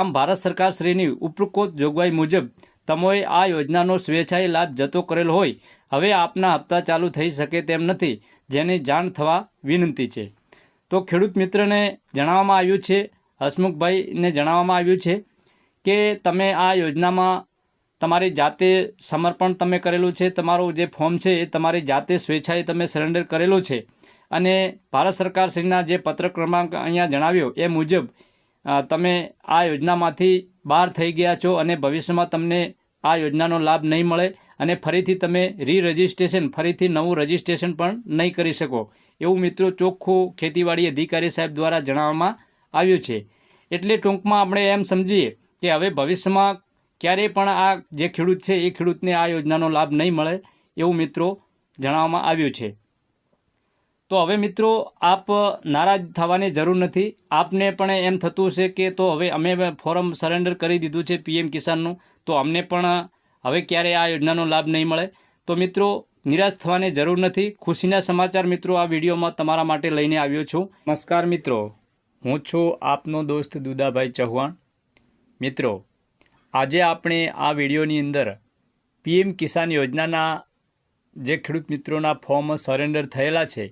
આમ ભારત સરકારશ્રીની ઉપરોક્ત જોગવાઈ મુજબ તમોએ આ યોજનાનો સ્વેચ્છાએ લાભ જતો કરેલો હોય હવે આપના હપ્તા ચાલુ થઈ શકે તેમ નથી જેની જાણ થવા વિનંતી છે તો ખેડૂત મિત્રને જણાવવામાં આવ્યું છે હસમુખભાઈને જણાવવામાં આવ્યું છે કે તમે આ યોજનામાં તમારી જાતે સમર્પણ તમે કરેલું છે તમારું જે ફોર્મ છે એ તમારી જાતે સ્વેચ્છાએ તમે સરેન્ડર કરેલું છે અને ભારત સરકારશ્રીના જે પત્ર ક્રમાંક અહીંયા જણાવ્યો એ મુજબ તમે આ યોજનામાંથી બહાર થઈ ગયા છો અને ભવિષ્યમાં તમને આ યોજનાનો લાભ નહીં મળે અને ફરીથી તમે રી રજિસ્ટ્રેશન ફરીથી નવું રજિસ્ટ્રેશન પણ નહીં કરી શકો એવું મિત્રો ચોખ્ખું ખેતીવાડી અધિકારી સાહેબ દ્વારા જણાવવામાં આવ્યું છે એટલે ટૂંકમાં આપણે એમ સમજીએ કે હવે ભવિષ્યમાં ક્યારેય પણ આ જે ખેડૂત છે એ ખેડૂતને આ યોજનાનો લાભ નહીં મળે એવું મિત્રો જણાવવામાં આવ્યું છે તો હવે મિત્રો આપ નારાજ થવાની જરૂર નથી આપને પણ એમ થતું છે કે તો હવે અમે ફોર્મ સરેન્ડર કરી દીધું છે પીએમ કિસાનનું તો અમને પણ હવે ક્યારે આ યોજનાનો લાભ નહીં મળે તો મિત્રો નિરાશ થવાની જરૂર નથી ખુશીના સમાચાર મિત્રો આ વિડીયોમાં તમારા માટે લઈને આવ્યો છું નમસ્કાર મિત્રો હું છું આપનો દોસ્ત દુદાભાઈ ચૌહાણ મિત્રો આજે આપણે આ વિડીયોની અંદર પીએમ કિસાન યોજનાના જે ખેડૂત મિત્રોના ફોર્મ સરેન્ડર થયેલા છે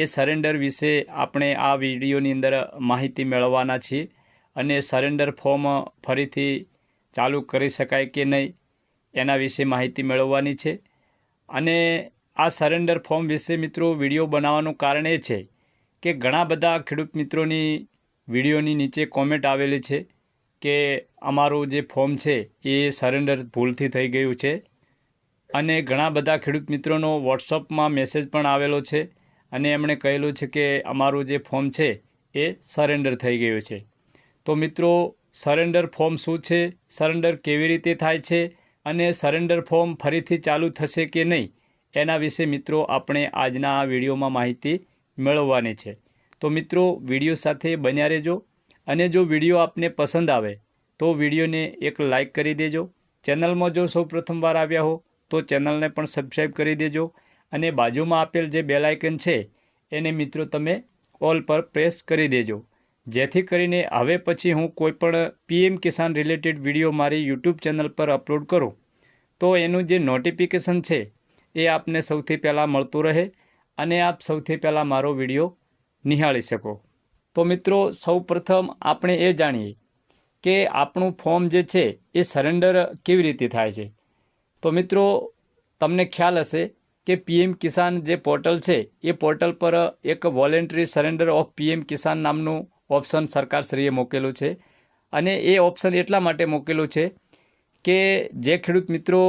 એ સરેન્ડર વિશે આપણે આ વિડીયોની અંદર માહિતી મેળવવાના છીએ અને સરેન્ડર ફોર્મ ફરીથી ચાલુ કરી શકાય કે નહીં એના વિશે માહિતી મેળવવાની છે અને આ સરેન્ડર ફોર્મ વિશે મિત્રો વિડીયો બનાવવાનું કારણ એ છે કે ઘણા બધા ખેડૂત મિત્રોની વિડીયોની નીચે કોમેન્ટ આવેલી છે કે અમારું જે ફોર્મ છે એ સરેન્ડર ભૂલથી થઈ ગયું છે અને ઘણા બધા ખેડૂત મિત્રોનો વોટ્સઅપમાં મેસેજ પણ આવેલો છે અને એમણે કહેલું છે કે અમારું જે ફોર્મ છે એ સરેન્ડર થઈ ગયું છે તો મિત્રો સરેન્ડર ફોર્મ શું છે સરેન્ડર કેવી રીતે થાય છે અને સરેન્ડર ફોર્મ ફરીથી ચાલુ થશે કે નહીં એના વિશે મિત્રો આપણે આજના આ વિડીયોમાં માહિતી મેળવવાની છે તો મિત્રો વિડીયો સાથે બન્યા રહેજો અને જો વિડીયો આપને પસંદ આવે તો વિડીયોને એક લાઇક કરી દેજો ચેનલમાં જો સૌ પ્રથમવાર આવ્યા હો તો ચેનલને પણ સબસ્ક્રાઈબ કરી દેજો અને બાજુમાં આપેલ જે બેલાઇકન છે એને મિત્રો તમે ઓલ પર પ્રેસ કરી દેજો જેથી કરીને હવે પછી હું કોઈપણ પીએમ કિસાન રિલેટેડ વિડીયો મારી યુટ્યુબ ચેનલ પર અપલોડ કરું તો એનું જે નોટિફિકેશન છે એ આપને સૌથી પહેલાં મળતું રહે અને આપ સૌથી પહેલાં મારો વિડીયો નિહાળી શકો તો મિત્રો સૌપ્રથમ આપણે એ જાણીએ કે આપણું ફોર્મ જે છે એ સરેન્ડર કેવી રીતે થાય છે તો મિત્રો તમને ખ્યાલ હશે કે પીએમ કિસાન જે પોર્ટલ છે એ પોર્ટલ પર એક voluntary surrender of PM Kisan નામનું ઓપ્શન સરકારશ્રીએ મૂકેલું છે અને એ ઓપ્શન એટલા માટે મૂકેલું છે કે જે ખેડૂત મિત્રો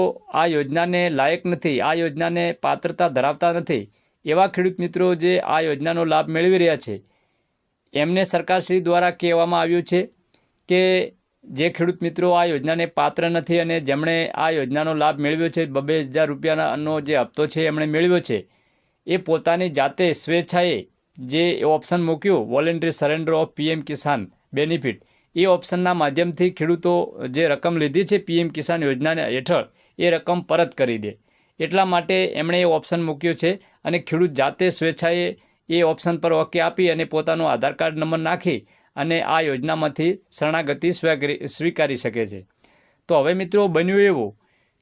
આ યોજનાને લાયક નથી આ યોજનાને પાત્રતા ધરાવતા નથી એવા ખેડૂત મિત્રો જે આ યોજનાનો લાભ મેળવી રહ્યા છે એમને સરકારશ્રી દ્વારા કહેવામાં આવ્યું છે કે જે ખેડૂત મિત્રો આ યોજનાને પાત્ર નથી અને જેમણે આ યોજનાનો લાભ મેળવ્યો છે બબે હજાર રૂપિયાનો જે હપ્તો છે એમણે મેળવ્યો છે એ પોતાની જાતે સ્વેચ્છાએ જે ઓપ્શન મૂક્યું voluntary surrender of PM Kisan benefit એ ઓપ્શનના માધ્યમથી ખેડૂતો જે રકમ લીધી છે પીએમ કિસાન યોજનાને હેઠળ એ રકમ પરત કરી દે એટલા માટે એમણે એ ઓપ્શન મૂક્યો છે અને ખેડૂત જાતે સ્વેચ્છાએ એ ઓપ્શન પર ઓકે આપી અને પોતાનો આધાર કાર્ડ નંબર નાખી અને આ યોજનામાંથી શરણાગતિ સ્વીકારી શકે છે તો હવે મિત્રો બન્યું એવું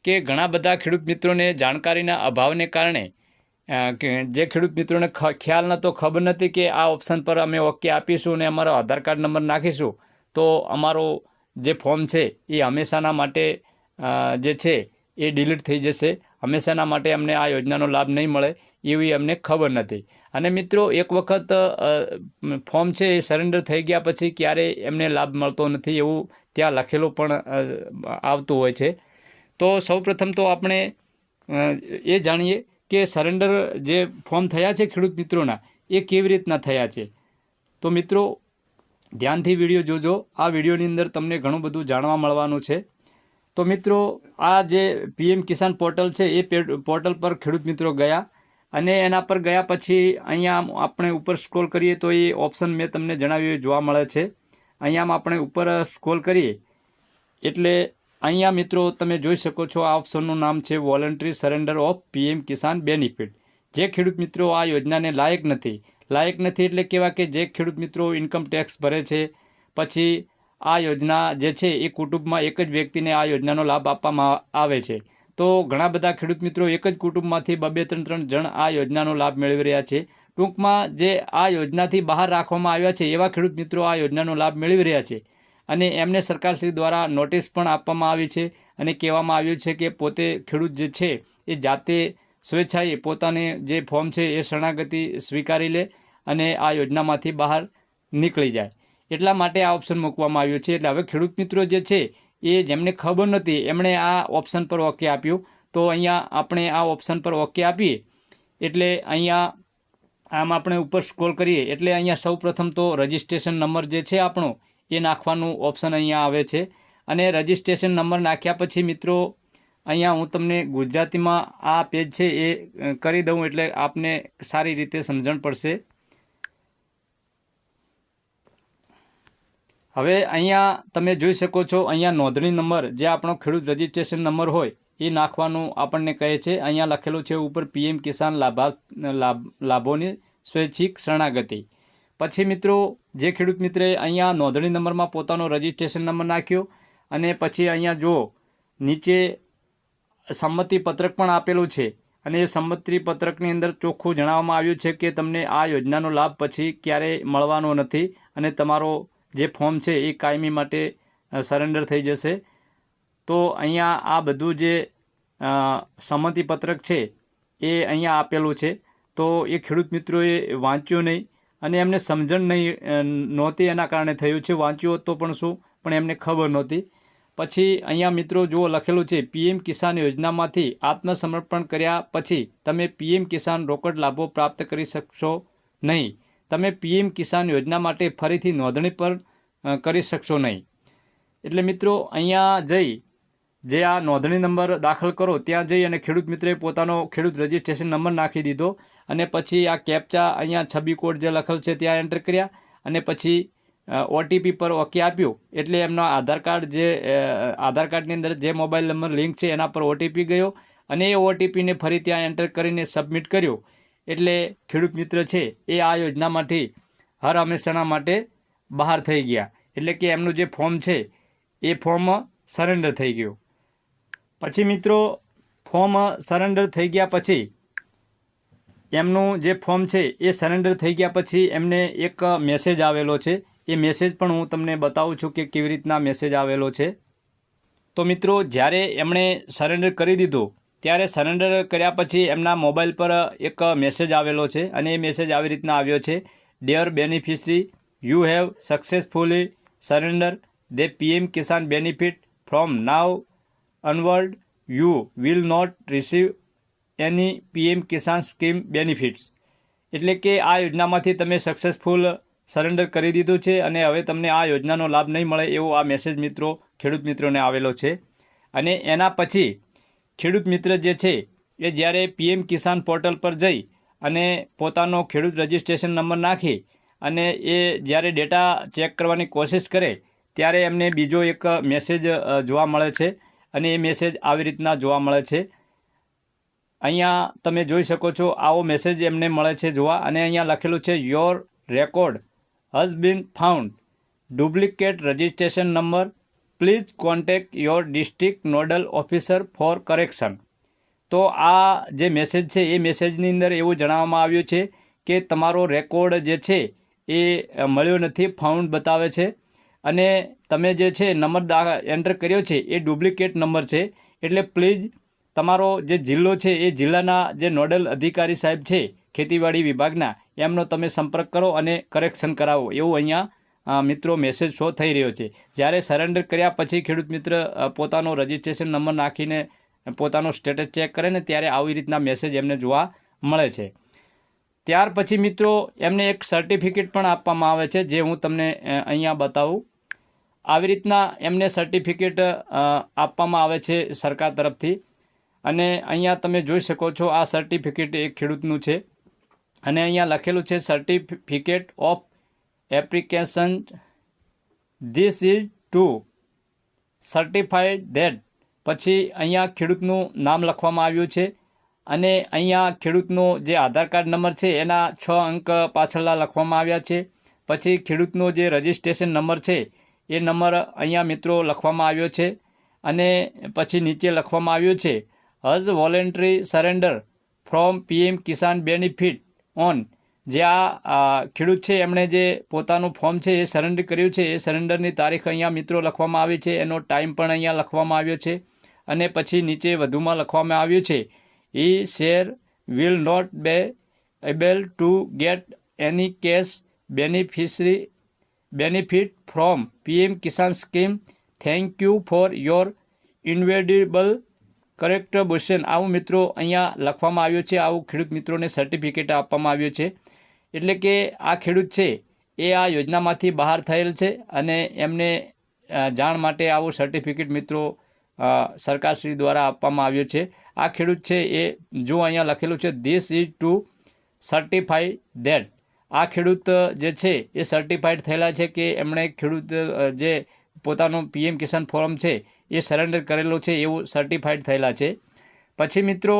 કે ઘણા બધા ખેડૂત મિત્રોને જાણકારીના અભાવને કારણે જે ખેડૂત મિત્રોને ખ્યાલ નહોતો ખબર નથી કે આ ઓપ્શન પર અમે ઓકે આપીશું અને અમારો આધાર કાર્ડ નંબર નાખીશું તો અમારો જે ફોર્મ છે એ હંમેશાના માટે જે છે એ ડિલીટ થઈ જશે હંમેશાના માટે અમને આ યોજનાનો લાભ નહીં મળે એવી અમને ખબર નથી અને મિત્રો એક વખત ફોર્મ છે એ સરેન્ડર થઈ ગયા પછી ક્યારે એમને લાભ મળતો નથી એવું ત્યાં લખેલું પણ આવતું હોય છે તો સૌપ્રથમ તો આપણે એ જાણીએ કે સરેન્ડર જે ફોર્મ થયા છે ખેડૂત મિત્રોના એ કેવી રીતના થયા છે તો મિત્રો ધ્યાનથી વિડીયો જોજો આ વિડીયોની અંદર તમને ઘણું બધું જાણવા મળવાનું છે તો મિત્રો આ જે પીએમ કિસાન પોર્ટલ છે એ પોર્ટલ પર ખેડૂત મિત્રો ગયા અને એના પર ગયા પછી અહીંયા આપણે ઉપર સ્ક્રોલ કરીએ તો એ ઓપ્શન મેં તમને જણાવ્યું જોવા મળે છે અહીંયા આપણે ઉપર સ્ક્રોલ કરીએ એટલે અહીંયા મિત્રો તમે જોઈ શકો છો આ ઓપ્શનનું નામ છે voluntary surrender of PM Kisan benefit જે ખેડૂત મિત્રો આ યોજનાને લાયક નથી લાયક નથી એટલે કેવા કે જે ખેડૂત મિત્રો ઇન્કમ ટેક્સ ભરે છે પછી આ યોજના જે છે એ કુટુંબમાં એક જ વ્યક્તિને આ યોજનાનો લાભ આપવામાં આવે છે તો ઘણા બધા ખેડૂત મિત્રો એક જ કુટુંબમાંથી બબે ત્રણ ત્રણ જણ આ યોજનાનો લાભ મેળવી રહ્યા છે ટૂંકમાં જે આ યોજનાથી બહાર રાખવામાં આવ્યા છે એવા ખેડૂત મિત્રો આ યોજનાનો લાભ મેળવી રહ્યા છે અને એમને સરકારશ્રી દ્વારા નોટિસ પણ આપવામાં આવી છે અને કહેવામાં આવ્યું છે કે પોતે ખેડૂત જે છે એ જાતે સ્વેચ્છાએ પોતાને જે ફોર્મ છે એ શરણાગતિ સ્વીકારી લે અને આ યોજનામાંથી બહાર નીકળી જાય એટલા માટે આ ઓપ્શન મૂકવામાં આવ્યો છે એટલે હવે ખેડૂત મિત્રો જે છે એ જેમને ખબર નથી એમણે આ ઓપ્શન પર ઓકે આપ્યું તો અહીંયા આપણે આ ઓપ્શન પર ઓકે આપીએ એટલે અહીંયા આમ આપણે ઉપર સ્ક્રોલ કરીએ એટલે અહીંયા સૌપ્રથમ તો રજિસ્ટ્રેશન નંબર જે છે આપણો એ નાખવાનું ઓપ્શન અહીંયા આવે છે અને રજિસ્ટ્રેશન નંબર નાખ્યા પછી મિત્રો અહીંયા હું તમને ગુજરાતીમાં આ પેજ છે એ કરી દઉં એટલે આપને સારી રીતે સમજણ પડશે હવે અહીંયા તમે જોઈ શકો છો અહીંયા નોંધણી નંબર જે આપણો ખેડૂત રજીસ્ટ્રેશન નંબર હોય એ નાખવાનું આપણને કહે છે અહીંયા લખેલું છે ઉપર પીએમ કિસાન લાભા લાભોની સ્વૈચ્છિક શરણાગતિ પછી મિત્રો જે ખેડૂત મિત્રે અહીંયા નોંધણી નંબરમાં પોતાનો રજિસ્ટ્રેશન નંબર નાખ્યો અને પછી અહીંયા જો નીચે સંમતિ પત્રક પણ આપેલું છે અને એ સંમતિ પત્રકની અંદર ચોખ્ખું જણાવવામાં આવ્યું છે કે તમને આ યોજનાનો લાભ પછી ક્યારેય મળવાનો નથી અને તમારો જે ફોર્મ છે એ કાયમી માટે સરેન્ડર થઈ જશે તો અહીંયા આ બધું જે સંમતિપત્રક છે એ અહીંયા આપેલું છે તો એ ખેડૂત મિત્રોએ વાંચ્યું નહીં અને એમને સમજણ નહીં નહોતી એના કારણે થયું છે વાંચ્યું તો પણ શું પણ એમને ખબર નહોતી પછી અહીંયા મિત્રો જુઓ લખેલું છે પીએમ કિસાન યોજનામાંથી આત્મસમર્પણ કર્યા પછી તમે પીએમ કિસાન રોકડ લાભો પ્રાપ્ત કરી શકશો નહીં તમે પીએમ કિસાન યોજના માટે ફરીથી નોંધણી પણ કરી શકશો નહીં એટલે મિત્રો અહીંયા જઈ જે આ નોંધણી નંબર દાખલ કરો ત્યાં જઈ અને ખેડૂત મિત્રોએ પોતાનો ખેડૂત રજિસ્ટ્રેશન નંબર નાખી દીધો અને પછી આ કેપ્ચા અહીંયા છબી કોડ જે લખેલ છે ત્યાં એન્ટર કર્યા અને પછી ઓટીપી પર ઓકે આપ્યું એટલે એમનો આધાર કાર્ડ જે આધાર કાર્ડની અંદર જે મોબાઈલ નંબર લિંક છે એના પર ઓટીપી ગયો અને એ ઓટીપીને ફરી ત્યાં એન્ટર કરીને સબમિટ કર્યો એટલે ખેડૂત મિત્ર છે એ આ યોજનામાંથી હર હંમેશાના માટે બહાર થઈ ગયા એટલે કે એમનું જે ફોર્મ છે એ ફોર્મ સરેન્ડર થઈ ગયું પછી મિત્રો ફોર્મ સરેન્ડર થઈ ગયા પછી એમનું જે ફોર્મ છે એ સરેન્ડર થઈ ગયા પછી એમને એક મેસેજ આવેલો છે એ મેસેજ પણ હું તમને બતાવું છું કે કેવી રીતના મેસેજ આવેલો છે તો મિત્રો જ્યારે એમણે સરેન્ડર કરી દીધો ત્યારે સરેન્ડર કર્યા પછી એમના મોબાઈલ પર એક મેસેજ આવેલો છે અને એ મેસેજ આવી રીતના આવ્યો છે dear beneficiary you have successfully surrender the PM Kisan benefit from now onward you will not receive any PM Kisan scheme benefits એટલે કે આ યોજનામાંથી તમે સક્સેસફુલ સરેન્ડર કરી દીધું છે અને હવે તમને આ યોજનાનો લાભ નહીં મળે એવો આ મેસેજ મિત્રો ખેડૂત મિત્રોને આવેલો છે અને એના પછી ખેડૂત મિત્ર જે છે એ જ્યારે પીએમ કિસાન પોર્ટલ પર જઈ અને પોતાનો ખેડૂત રજિસ્ટ્રેશન નંબર નાખે અને એ જ્યારે ડેટા ચેક કરવાની કોશિશ કરે ત્યારે એમને બીજો એક મેસેજ જોવા મળે છે અને એ મેસેજ આવી રીતના જોવા મળે છે અહીંયા તમે જોઈ શકો છો આવો મેસેજ એમને મળે છે જોવા અને અહીંયા લખેલું છે your record has been found duplicate registration number please contact your district nodal officer for correction તો આ જે મેસેજ છે એ મેસેજની અંદર એવું જણાવવામાં આવ્યું છે કે તમારો રેકોર્ડ જે છે એ મળ્યો નથી ફાઉન્ડ બતાવે છે અને તમે જે છે નંબર એન્ટર કર્યો છે એ ડુપ્લિકેટ નંબર છે એટલે પ્લીઝ તમારો જે જિલ્લો છે એ જિલ્લાના જે નોડલ અધિકારી સાહેબ છે ખેતીવાડી વિભાગના એમનો તમે સંપર્ક કરો અને કરેક્શન કરાવો એવું અહીંયા મિત્રો મેસેજ શો થઈ રહ્યો છે જ્યારે સરેન્ડર કર્યા પછી ખેડૂત મિત્ર પોતાનો રજિસ્ટ્રેશન નંબર નાખીને પોતાનો સ્ટેટસ ચેક કરે ને ત્યારે આવી રીતના મેસેજ એમને જોવા મળે છે ત્યાર પછી મિત્રો એમને એક સર્ટિફિકેટ પણ આપવામાં આવે છે જે હું તમને અહીંયા બતાવું આવી રીતના એમને સર્ટિફિકેટ આપવામાં આવે છે સરકાર તરફથી અને અહીંયા તમે જોઈ શકો છો આ સર્ટિફિકેટ એક ખેડૂતનું છે અને અહીંયા લખેલું છે certificate of application this is to certified that પછી અહીંયા ખેડૂતનું નામ લખવામાં આવ્યું છે અને અહીંયા ખેડૂતનો જે આધાર કાર્ડ નંબર છે એના છ અંક પાછળના લખવામાં આવ્યા છે પછી ખેડૂતનો જે રજિસ્ટ્રેશન નંબર છે એ નંબર અહીંયા મિત્રો લખવામાં આવ્યો છે અને પછી નીચે લખવામાં આવ્યો છે has voluntary surrender from PM Kisan benefit on જે આ ખેડૂત છે એમણે જે પોતાનું ફોર્મ છે એ સરેન્ડર કર્યું છે એ સરેન્ડરની તારીખ અહીંયા મિત્રો લખવામાં આવી છે એનો ટાઈમ પણ અહીંયા લખવામાં આવ્યો છે અને પછી નીચે વધુમાં લખવામાં આવ્યું છે he she will not be able to get any cash beneficiary benefit from PM Kisan scheme thank you for your invaluable correct બોશન આવું મિત્રો અહીંયા લખવામાં આવ્યું છે આવું ખેડૂત મિત્રોને સર્ટિફિકેટ આપવામાં આવ્યું છે એટલે કે આ ખેડૂત છે એ આ યોજનામાંથી બહાર થયેલ છે અને એમને જાણ માટે આવું સર્ટિફિકેટ મિત્રો સરકારશ્રી દ્વારા આપવામાં આવ્યું છે આ ખેડૂત છે એ જો અહીંયા લખેલું છે this is to certify that આ ખેડૂત જે છે એ સર્ટિફાઈડ થયેલા છે કે એમણે ખેડૂત જે પોતાનો પીએમ કિસાન ફોર્મ છે એ સરેન્ડર કરેલો છે એવું સર્ટિફાઈડ થયેલા છે પછી મિત્રો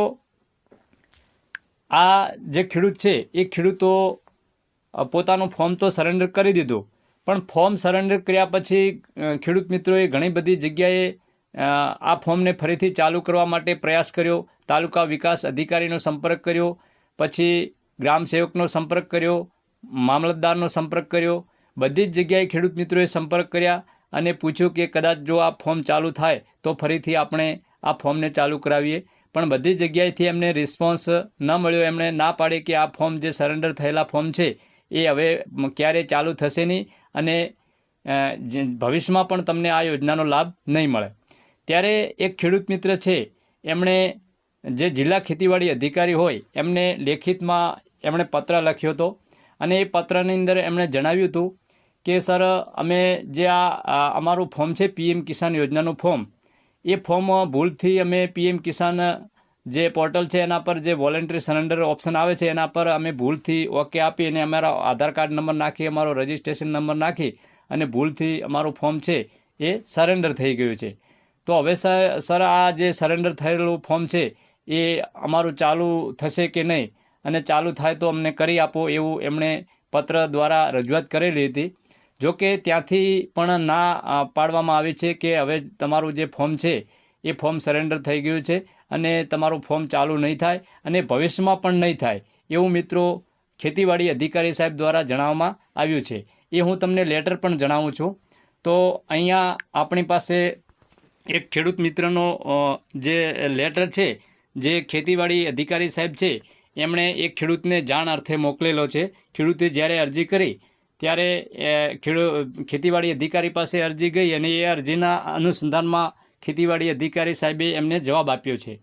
આ જે ખેડૂત છે એ ખેડૂતો પોતાનું ફોર્મ તો સરેન્ડર કરી દીધું પણ ફોર્મ સરેન્ડર કર્યા પછી ખેડૂત મિત્રોએ ઘણી બધી જગ્યાએ આ ફોર્મને ફરીથી ચાલુ કરવા માટે પ્રયાસ કર્યો તાલુકા વિકાસ અધિકારીનો સંપર્ક કર્યો પછી ગ્રામ સેવકનો સંપર્ક કર્યો મામલતદારનો સંપર્ક કર્યો બધી જ જગ્યાએ ખેડૂત મિત્રોએ સંપર્ક કર્યા અને પૂછ્યું કે કદાચ જો આ ફોર્મ ચાલુ થાય તો ફરીથી આપણે આ ફોર્મને ચાલુ કરાવીએ પણ બધી જગ્યાએથી એમને રિસ્પોન્સ ન મળ્યો એમણે ના પાડી કે આ ફોર્મ જે સરેન્ડર થયેલા ફોર્મ છે એ હવે ક્યારે ચાલુ થશે નહીં અને ભવિષ્યમાં પણ તમને આ યોજનાનો લાભ નહીં મળે ત્યારે એક ખેડૂત મિત્ર છે એમણે જે જિલ્લા ખેતીવાડી અધિકારી હોય એમને લેખિતમાં એમણે પત્ર લખ્યો હતો અને એ પત્રની અંદર એમણે જણાવ્યું હતું કે સર અમે જે આ અમારું ફોર્મ છે પીએમ કિસાન યોજનાનું ફોર્મ એ ફોર્મ ભૂલથી અમે પીએમ કિસાન જે પોર્ટલ છે એના પર જે વોલેન્ટરી સરેન્ડર ઓપ્શન આવે છે એના પર અમે ભૂલથી ઓકે આપી અને અમારા આધાર કાર્ડ નંબર નાખી અમારો રજિસ્ટ્રેશન નંબર નાખી અને ભૂલથી અમારું ફોર્મ છે એ સરેન્ડર થઈ ગયું છે તો હવે સર આ જે સરેન્ડર થયેલું ફોર્મ છે એ અમારું ચાલુ થશે કે નહીં અને ચાલુ થાય તો અમને કરી આપો એવું એમણે પત્ર દ્વારા રજૂઆત કરેલી હતી જો કે ત્યાંથી પણ ના પાડવામાં આવી છે કે હવે તમારું જે ફોર્મ છે એ ફોર્મ સરેન્ડર થઈ ગયું છે અને તમારું ફોર્મ ચાલુ નહીં થાય અને ભવિષ્યમાં પણ નહીં થાય એવું મિત્રો ખેતીવાડી અધિકારી સાહેબ દ્વારા જણાવવામાં આવ્યું છે એ હું તમને લેટર પણ જણાવું છું તો અહીંયા આપણી પાસે એક ખેડૂત મિત્રનો જે લેટર છે જે ખેતીવાડી અધિકારી સાહેબ છે એમણે એક ખેડૂતને જાણ અર્થે મોકલેલો છે ખેડૂતે જ્યારે અરજી કરી ત્યારે ખેડૂત ખેતીવાડી અધિકારી પાસે અરજી ગઈ અને એ અરજીના અનુસંધાનમાં ખેતીવાડી અધિકારી સાહેબે એમને જવાબ આપ્યો છે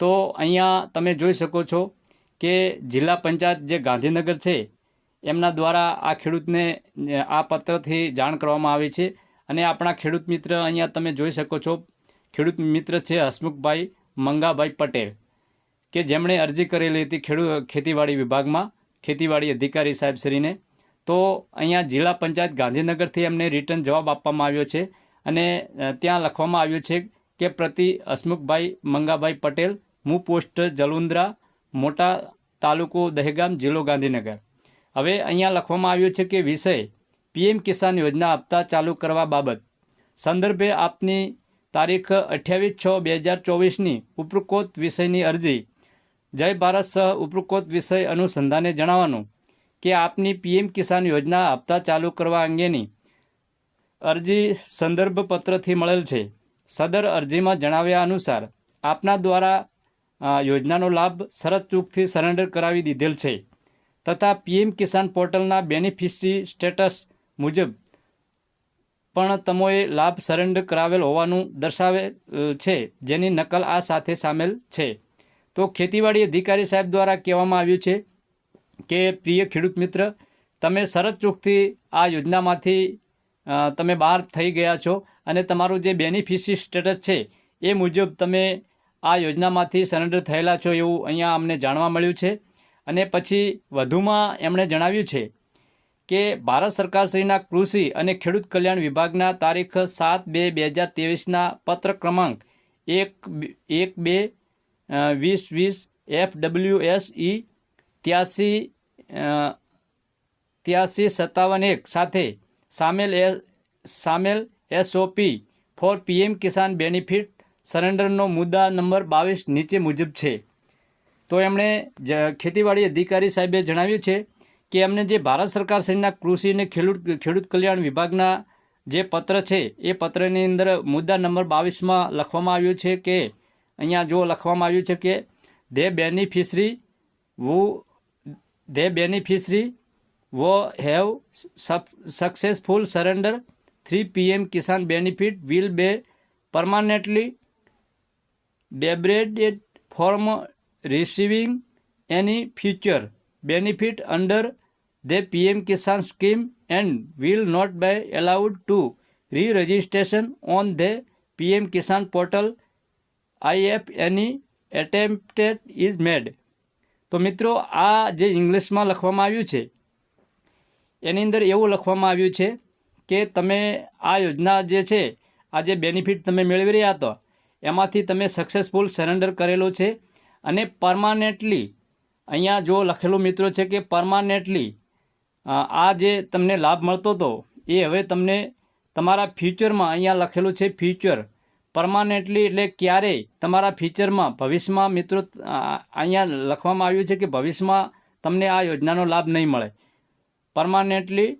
તો અહીંયા તમે જોઈ શકો છો કે જિલ્લા પંચાયત જે ગાંધીનગર છે એમના દ્વારા આ ખેડૂતને આ પત્રથી જાણ કરવામાં આવી છે અને આપણા ખેડૂત મિત્ર અહીંયા તમે જોઈ શકો છો ખેડૂત મિત્ર છે હસમુખભાઈ મંગાભાઈ પટેલ કે જેમણે અરજી કરેલી હતી ખેડૂત ખેતીવાડી વિભાગમાં ખેતીવાડી અધિકારી સાહેબશ્રીને તો અહીંયા જિલ્લા પંચાયત ગાંધીનગરથી એમને રિટર્ન જવાબ આપવામાં આવ્યો છે અને ત્યાં લખવામાં આવ્યું છે કે પ્રતિ હસમુખભાઈ મંગાભાઈ પટેલ મુ પોસ્ટ જલુંદ્રા મોટા તાલુકો દહેગામ જિલ્લો ગાંધીનગર હવે અહીંયા લખવામાં આવ્યું છે કે વિષય પીએમ કિસાન યોજના આપતા ચાલુ કરવા બાબત સંદર્ભે આપની તારીખ અઠ્યાવીસ છ બે હજાર ચોવીસની ઉપરોક્ત વિષયની અરજી જય ભારત સહ ઉપરોક્ત વિષય અનુસંધાને જણાવવાનું કે આપની પીએમ કિસાન યોજના હપ્તા ચાલુ કરવા અંગેની અરજી સંદર્ભ પત્રથી મળેલ છે સદર અરજીમાં જણાવ્યા અનુસાર આપના દ્વારા યોજનાનો લાભ શરત ચૂકથી સરેન્ડર કરાવી દીધેલ છે તથા પીએમ કિસાન પોર્ટલના બેનિફિશરી સ્ટેટસ મુજબ પણ તમોએ લાભ સરેન્ડર કરાવેલ હોવાનું દર્શાવેલ છે જેની નકલ આ સાથે સામેલ છે તો ખેતીવાડી અધિકારી સાહેબ દ્વારા કહેવામાં આવ્યું છે કે પ્રિય ખેડૂત મિત્ર તમે શરત ચૂકથી આ યોજનામાંથી તમે બહાર થઈ ગયા છો અને તમારું જે બેનિફિશી સ્ટેટસ છે એ મુજબ તમે આ યોજનામાંથી સરેન્ડર થયેલા છો એવું અહીંયા અમને જાણવા મળ્યું છે અને પછી વધુમાં એમણે જણાવ્યું છે કે ભારત સરકારશ્રીના કૃષિ અને ખેડૂત કલ્યાણ વિભાગના તારીખ સાત બે બે હજાર ત્રેવીસના પત્ર ક્રમાંક એક એક બે વીસ વીસ એફ ડબલ્યુ એસ ઈ ત્યાસી ત્યાસી સત્તાવન એક સાથે સામેલ એ સામેલ SOP for PM Kisan benefit સરેન્ડરનો મુદ્દા નંબર બાવીસ નીચે મુજબ છે તો એમણે જ ખેતીવાડી અધિકારી સાહેબે જણાવ્યું છે કે એમને જે ભારત સરકાર શ્રીના કૃષિ અને ખેડૂત ખેડૂત કલ્યાણ વિભાગના જે પત્ર છે એ પત્રની અંદર મુદ્દા નંબર બાવીસમાં લખવામાં આવ્યું છે કે અહીંયા જો લખવામાં આવ્યું છે કે they beneficiary who the beneficiary who have successful surrender 3 PM Kisan benefit will be permanently debrided from receiving any future benefit under the PM Kisan scheme and will not be allowed to re-registration on the PM Kisan portal if any attempt is made તો મિત્રો આ જે ઇંગ્લિશમાં લખવામાં આવ્યું છે એની અંદર એવું લખવામાં આવ્યું છે કે તમે આ યોજના જે છે આ જે બેનિફિટ તમે મેળવી રહ્યા હતા એમાંથી તમે સક્સેસફુલ સરેન્ડર કરેલો છે અને પરમાનેન્ટલી અહીંયા જો લખેલું મિત્રો છે કે પરમાનેન્ટલી આ જે તમને લાભ મળતો હતો એ હવે તમને તમારા ફ્યુચરમાં અહીંયા લખેલું છે ફ્યુચર પરમાનન્ટલી એટલે ક્યારેય તમારા ફ્યુચરમાં ભવિષ્યમાં મિત્રો અહીંયા લખવામાં આવ્યું છે કે ભવિષ્યમાં તમને આ યોજનાનો લાભ નહીં મળે પરમાનન્ટલી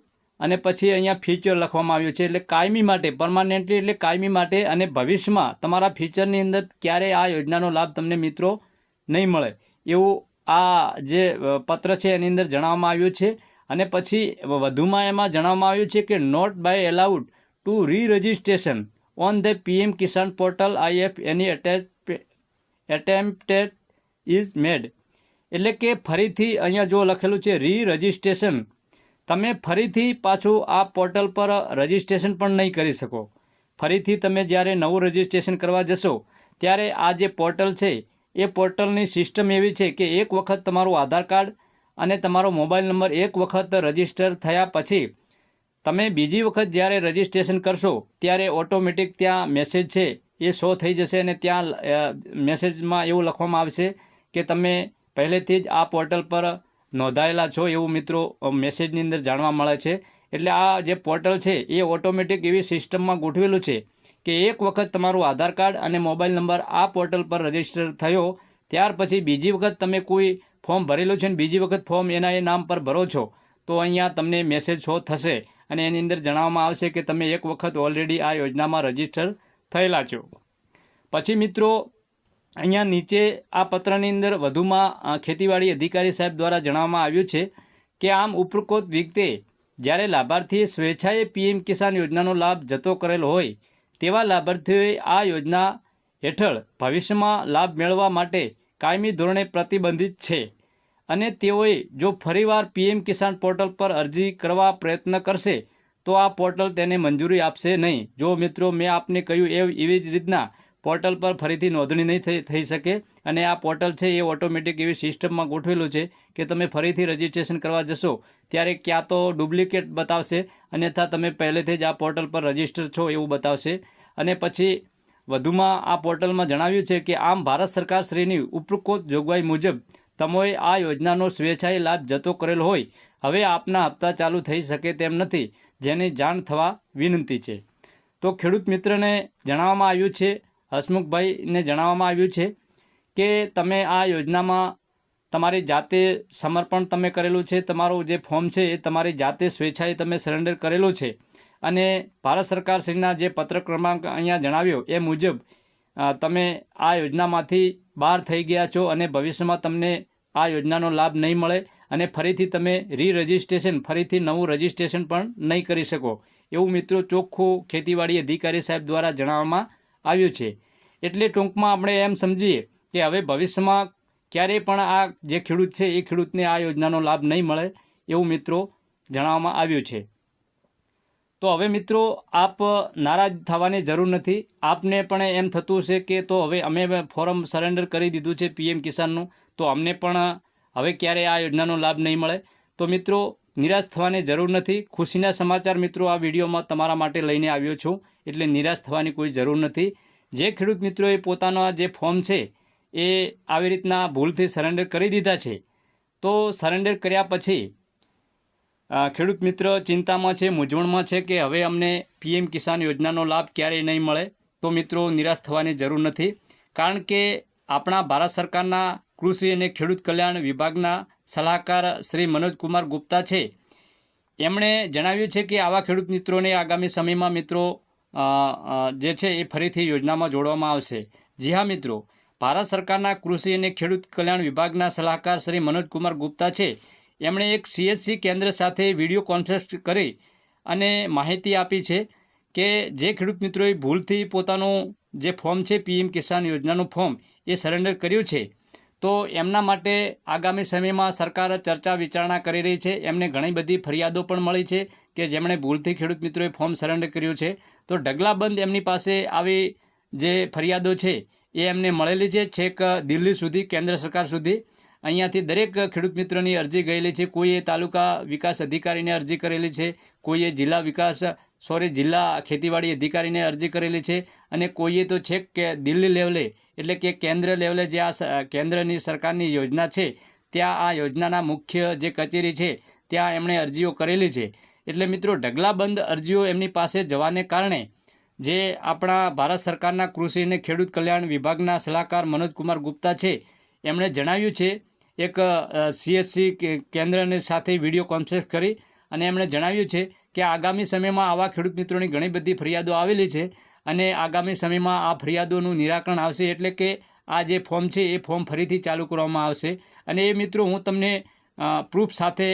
અને પછી અહીંયા ફ્યુચર લખવામાં આવ્યું છે એટલે કાયમી માટે પરમાનન્ટલી એટલે કાયમી માટે અને ભવિષ્યમાં તમારા ફ્યુચરની અંદર ક્યારેય આ યોજનાનો લાભ તમને મિત્રો નહીં મળે એવું આ જે પત્ર છે એની અંદર જણાવવામાં આવ્યું છે અને પછી વધુમાં એમાં જણાવવામાં આવ્યું છે કે not be allowed to re registration On the PM Kisan portal, I if any attempted is made. એટલે કે ફરીથી અહીંયા જો લખેલું છે રી રજિસ્ટ્રેશન તમે ફરીથી પાછું આ પોર્ટલ પર રજિસ્ટ્રેશન પણ નહીં કરી શકો ફરીથી તમે જ્યારે નવું રજિસ્ટ્રેશન કરવા જશો ત્યારે આ જે પોર્ટલ છે એ પોર્ટલની સિસ્ટમ એવી છે કે એક વખત તમારું આધાર કાર્ડ અને તમારો મોબાઈલ નંબર એક વખત રજિસ્ટર થયા પછી તમે બીજી વખત જ્યારે રજિસ્ટ્રેશન કરશો ત્યારે ઓટોમેટિક ત્યાં મેસેજ છે એ શો થઈ જશે અને ત્યાં મેસેજમાં એવું લખવામાં આવશે કે તમે પહેલેથી જ આ પોર્ટલ પર નોંધાયેલા છો એવું મિત્રો મેસેજની અંદર જાણવા મળે છે એટલે આ જે પોર્ટલ છે એ ઓટોમેટિક એવી સિસ્ટમમાં ગોઠવેલું છે કે એક વખત તમારું આધાર કાર્ડ અને મોબાઈલ નંબર આ પોર્ટલ પર રજીસ્ટર થયો ત્યાર પછી બીજી વખત તમે કોઈ ફોર્મ ભરેલું છે ને બીજી વખત ફોર્મ એના એ નામ પર ભરો છો તો અહીંયા તમને મેસેજ શો થશે અને એની અંદર જણાવવામાં આવશે કે તમે એક વખત ઓલરેડી આ યોજનામાં રજીસ્ટર થયેલા છો પછી મિત્રો અહીંયા નીચે આ પત્રની અંદર વધુમાં ખેતીવાડી અધિકારી સાહેબ દ્વારા જણાવવામાં આવ્યું છે કે આમ ઉપરકોત વિગતે જ્યારે લાભાર્થીએ સ્વેચ્છાએ પીએમ કિસાન યોજનાનો લાભ જતો કરેલ હોય તેવા લાભાર્થીઓએ આ યોજના હેઠળ ભવિષ્યમાં લાભ મેળવવા માટે કાયમી ધોરણે પ્રતિબંધિત છે અને તેઓએ જો ફરીવાર પીએમ કિસાન પોર્ટલ પર અરજી કરવા પ્રયત્ન કરશે તો આ પોર્ટલ તેને મંજૂરી આપશે નહીં જો મિત્રો મેં આપને કહ્યું એ એવી જ રીતના પોર્ટલ પર ફરીથી નોંધણી નહીં થઈ શકે અને આ પોર્ટલ છે એ ઓટોમેટિક એવી સિસ્ટમમાં ગોઠવેલું છે કે તમે ફરીથી રજિસ્ટ્રેશન કરવા જશો ત્યારે ક્યાં તો ડુપ્લિકેટ બતાવશે અન્યથા તમે પહેલેથી જ આ પોર્ટલ પર રજિસ્ટર છો એવું બતાવશે અને પછી વધુમાં આ પોર્ટલમાં જણાવ્યું છે કે આમ ભારત સરકારશ્રીની ઉપરોક્ત જોગવાઈ મુજબ તમોએ આ યોજનાનો સ્વેચ્છાએ લાભ જતો કરેલો હોય હવે આપના હપ્તા ચાલુ થઈ શકે તેમ નથી જેની જાણ થવા વિનંતી છે તો ખેડૂત મિત્રને જણાવવામાં આવ્યું છે હસમુખભાઈને જણાવવામાં આવ્યું છે કે તમે આ યોજનામાં તમારી જાતે સમર્પણ તમે કરેલું છે તમારું જે ફોર્મ છે એ તમારી જાતે સ્વેચ્છાએ તમે સરેન્ડર કરેલું છે અને ભારત સરકારશ્રીના જે પત્ર ક્રમાંક અહીંયા જણાવ્યો એ મુજબ તમે આ યોજનામાંથી બહાર થઈ ગયા છો અને ભવિષ્યમાં તમને આ યોજનાનો લાભ નહીં મળે અને ફરીથી તમે રી રજિસ્ટ્રેશન ફરીથી નવું રજિસ્ટ્રેશન પણ નહીં કરી શકો એવું મિત્રો ચોખ્ખું ખેતીવાડી અધિકારી સાહેબ દ્વારા જણાવવામાં આવ્યું છે એટલે ટૂંકમાં આપણે એમ સમજીએ કે હવે ભવિષ્યમાં ક્યારેય પણ આ જે ખેડૂત છે એ ખેડૂતને આ યોજનાનો લાભ નહીં મળે એવું મિત્રો જણાવવામાં આવ્યું છે તો હવે મિત્રો આપ નારાજ થવાની જરૂર નથી આપને પણ એમ થતું છે કે તો હવે અમે ફોર્મ સરેન્ડર કરી દીધું છે પીએમ કિસાનનું તો અમને પણ હવે ક્યારે આ યોજનાનો લાભ નહીં મળે તો મિત્રો નિરાશ થવાની જરૂર નથી ખુશીના સમાચાર મિત્રો આ વિડીયોમાં તમારા માટે લઈને આવ્યો છું એટલે નિરાશ થવાની કોઈ જરૂર નથી જે ખેડૂત મિત્રોએ પોતાના જે ફોર્મ છે એ આવી રીતના ભૂલથી સરેન્ડર કરી દીધા છે તો સરેન્ડર કર્યા પછી ખેડૂત મિત્ર ચિંતામાં છે મૂંઝવણમાં છે કે હવે અમને પીએમ કિસાન યોજનાનો લાભ ક્યારેય નહીં મળે તો મિત્રો નિરાશ થવાની જરૂર નથી કારણ કે આપણા ભારત સરકારના કૃષિ અને ખેડૂત કલ્યાણ વિભાગના સલાહકાર શ્રી મનોજકુમાર ગુપ્તા છે એમણે જણાવ્યું છે કે આવા ખેડૂત મિત્રોને આગામી સમયમાં મિત્રો જે છે એ ફરીથી યોજનામાં જોડવામાં આવશે જી હા મિત્રો ભારત સરકારના કૃષિ અને ખેડૂત કલ્યાણ વિભાગના સલાહકાર શ્રી મનોજકુમાર ગુપ્તા છે એમણે એક સીએચસી કેન્દ્ર સાથે વિડીયો કોન્ફરન્સ કરી અને માહિતી આપી છે કે જે ખેડૂત મિત્રોએ ભૂલથી પોતાનું જે ફોર્મ છે પીએમ કિસાન યોજનાનું ફોર્મ એ સરેન્ડર કર્યું છે તો એમના માટે આગામી સમયમાં સરકાર ચર્ચા વિચારણા કરી રહી છે એમને ઘણી બધી ફરિયાદો પણ મળી છે કે જેમણે ભૂલથી ખેડૂત મિત્રોએ ફોર્મ સરેન્ડર કર્યું છે તો ઢગલાબંધ એમની પાસે આવી જે ફરિયાદો છે એ એમને મળેલી છે છેક દિલ્હી સુધી કેન્દ્ર સરકાર સુધી અહીંયાથી દરેક ખેડૂત મિત્રોની અરજી ગયેલી છે કોઈએ તાલુકા વિકાસ અધિકારીને અરજી કરેલી છે કોઈએ જિલ્લા વિકાસ સોરી જિલ્લા ખેતીવાડી અધિકારીને અરજી કરેલી છે અને કોઈએ તો છેક કે દિલ્હી લેવલે એટલે કે કેન્દ્ર લેવલે જે આ કેન્દ્રની સરકારની યોજના છે ત્યાં આ યોજનાના મુખ્ય જે કચેરી છે ત્યાં એમણે અરજીઓ કરેલી છે એટલે મિત્રો ઢગલાબંધ અરજીઓ એમની પાસે જવાને કારણે જે આપણા ભારત સરકારના કૃષિ અને ખેડૂત કલ્યાણ વિભાગના સલાહકાર મનોજકુમાર ગુપ્તા છે એમણે જણાવ્યું છે એક સીએસસી કેન્દ્રની સાથે વિડીયો કોન્ફરન્સ કરી અને એમણે જણાવ્યું છે કે આગામી સમયમાં આવા ખેડૂત મિત્રોની ઘણી બધી ફરિયાદો આવેલી છે અને આગામી સમયમાં આ ફરિયાદોનું નિરાકરણ આવશે એટલે કે આ જે ફોર્મ છે એ ફોર્મ ફરીથી ચાલુ કરવામાં આવશે અને એ મિત્રો હું તમને પ્રૂફ સાથે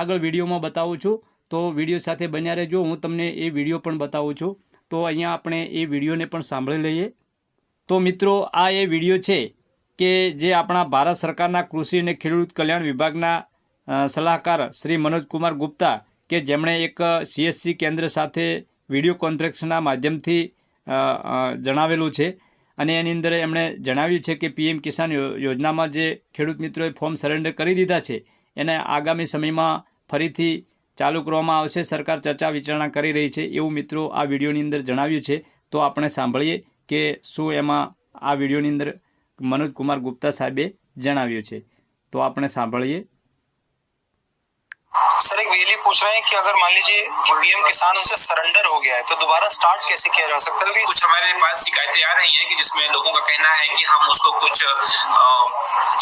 આગળ વિડીયોમાં બતાવું છું તો વિડીયો સાથે બન્યા રહેજો હું તમને એ વિડીયો પણ બતાવું છું તો અહીંયા આપણે એ વિડીયોને પણ સાંભળી લઈએ તો મિત્રો આ એ વિડીયો છે કે જે આપણા ભારત સરકારના કૃષિ અને ખેડૂત કલ્યાણ વિભાગના સલાહકાર શ્રી મનોજકુમાર ગુપ્તા કે જેમણે એક સીએસસી કેન્દ્ર સાથે વિડીયો કોન્ફરન્સના માધ્યમથી જણાવેલું છે અને એની અંદર એમણે જણાવ્યું છે કે પીએમ કિસાન યોજનામાં જે ખેડૂત મિત્રોએ ફોર્મ સરેન્ડર કરી દીધા છે એને આગામી સમયમાં ફરીથી ચાલુ કરવામાં આવશે સરકાર ચર્ચા વિચારણા કરી રહી છે એવું મિત્રો આ વિડીયોની અંદર જણાવ્યું છે તો આપણે સાંભળીએ કે શું એમાં આ વિડીયોની અંદર મનોજ કુમાર ગુપ્તા સાહેબે જણાવ્યું છે તો આપણે સાંભળીએ पूछ रहे हैं कि अगर मान लीजिए पीएम किसान उनसे सरेंडर हो गया है तो दोबारा स्टार्ट कैसे किया जा सकता है कुछ हमारे पास शिकायतें आ रही हैं कि जिसमें लोगों का कहना है कि हम उसको कुछ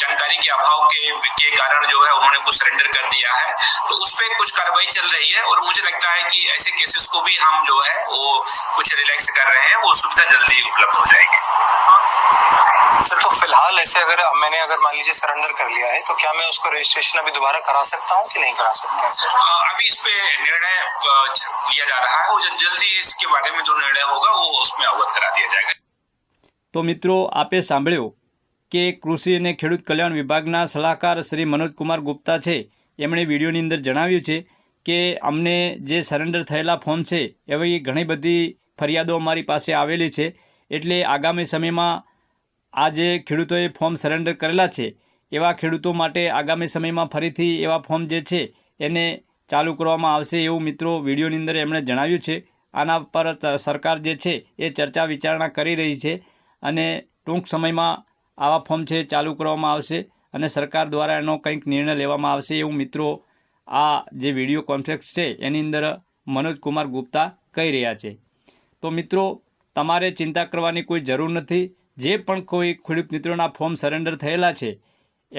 जानकारी के अभाव के के कारण जो है उन्होंने कुछ सरेंडर कर दिया है तो उस पर कुछ कार्रवाई चल रही है और मुझे लगता है की ऐसे केसेस को भी हम जो है वो कुछ रिलैक्स कर रहे हैं वो सुविधा जल्दी उपलब्ध हो जाएगी सर तो फिलहाल ऐसे अगर मैंने अगर मान लीजिए सरेंडर कर लिया है तो क्या मैं उसको रजिस्ट्रेशन अभी दोबारा करा सकता हूँ कि नहीं करा सकता सर अभी इस पे निर्णय अ, लिया जा रहा है और जल- जल्दी इसके बारे में जो निर्णय होगा वो उसमें अवगत करा दिया जाएगा તો મિત્રો આપે સાંભળ્યું કે કૃષિ અને ખેડૂત કલ્યાણ વિભાગના સલાહકાર શ્રી મનોજ કુમાર ગુપ્તા છે એમણે વિડીયોની અંદર જણાવ્યું છે કે અમને જે સરેન્ડર થયેલા ફોર્મ છે એવી ઘણી બધી ફરિયાદો અમારી પાસે આવેલી છે એટલે આગામી સમયમાં આ જે ખેડૂતોએ ફોર્મ સરેન્ડર કરેલા છે એવા ખેડૂતો માટે આગામી સમયમાં ફરીથી એવા ફોર્મ જે છે એને ચાલુ કરવામાં આવશે એવું મિત્રો વિડીયોની અંદર એમણે જણાવ્યું છે આના પર સરકાર જે છે એ ચર્ચા વિચારણા કરી રહી છે અને ટૂંક સમયમાં આવા ફોર્મ છે ચાલુ કરવામાં આવશે અને સરકાર દ્વારા એનો કંઈક નિર્ણય લેવામાં આવશે એવું મિત્રો આ જે વિડીયો કોન્ફરન્સ છે એની અંદર મનોજકુમાર ગુપ્તા કહી રહ્યા છે તો મિત્રો તમારે ચિંતા કરવાની કોઈ જરૂર નથી જે પણ કોઈ ખેડૂત મિત્રોના ફોર્મ સરેન્ડર થયેલા છે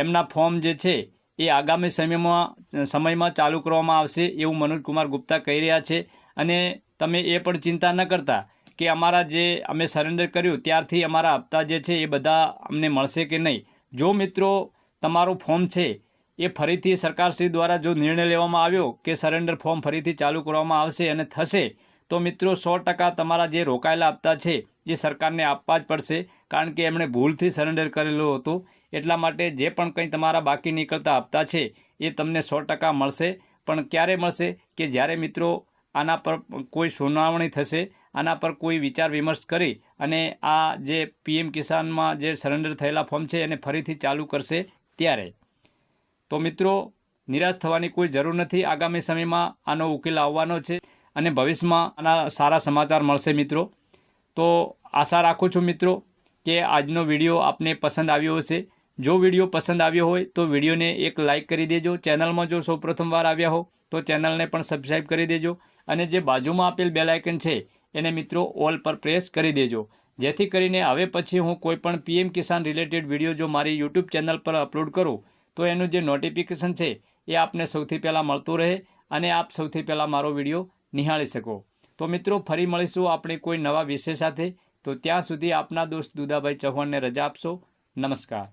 એમના ફોર્મ જે છે એ આગામી સમયમાં સમયમાં ચાલુ કરવામાં આવશે એવું મનોજકુમાર ગુપ્તા કહી રહ્યા છે અને તમે એ પણ ચિંતા ન કરતા કે અમારા જે અમે સરેન્ડર કર્યું ત્યારથી અમારા હપ્તા જે છે એ બધા અમને મળશે કે નહીં જો મિત્રો તમારું ફોર્મ છે એ ફરીથી સરકારશ્રી દ્વારા જો નિર્ણય લેવામાં આવ્યો કે સરેન્ડર ફોર્મ ફરીથી ચાલુ કરવામાં આવશે અને થશે તો મિત્રો સો ટકા તમારા જે રોકાયેલા હપ્તા છે એ સરકારને આપવા જ પડશે કારણ કે એમણે ભૂલથી સરેન્ડર કરેલું હતું એટલા માટે જે પણ કંઈ તમારા બાકી નીકળતા હપ્તા છે એ તમને સો ટકા મળશે પણ ક્યારે મળશે કે જ્યારે મિત્રો આના પર કોઈ સુનાવણી થશે આના પર કોઈ વિચાર વિમર્શ કરી અને આ જે પીએમ કિસાનમાં જે સરેન્ડર થયેલા ફોર્મ છે એને ફરીથી ચાલુ કરશે ત્યારે તો મિત્રો નિરાશ થવાની કોઈ જરૂર નથી આગામી સમયમાં આનો ઉકેલ આવવાનો છે અને ભવિષ્યમાં આના સારા સમાચાર મળશે મિત્રો તો આશા રાખું છું મિત્રો કે આજનો વિડીયો આપને પસંદ આવ્યો હશે જો વિડીયો પસંદ આવ્યો હોય તો વિડીયોને એક લાઇક કરી દેજો ચેનલમાં જો સૌપ્રથમવાર આવ્યા હો તો ચેનલને પણ સબસ્ક્રાઈબ કરી દેજો અને જે બાજુમાં આપેલ બેલાયકન છે એને મિત્રો ઓલ પર પ્રેસ કરી દેજો જેથી કરીને હવે પછી હું કોઈપણ પીએમ કિસાન રિલેટેડ વિડીયો જો મારી યુટ્યુબ ચેનલ પર અપલોડ કરું તો એનું જે નોટિફિકેશન છે એ આપને સૌથી પહેલાં મળતું રહે અને આપ સૌથી પહેલાં મારો વિડીયો નિહાળી શકો તો મિત્રો ફરી મળીશું આપણે કોઈ નવા વિષય સાથે તો ત્યાં સુધી આપના દોસ્ત દુદાભાઈ ચૌહાણને રજા આપશો નમસ્કાર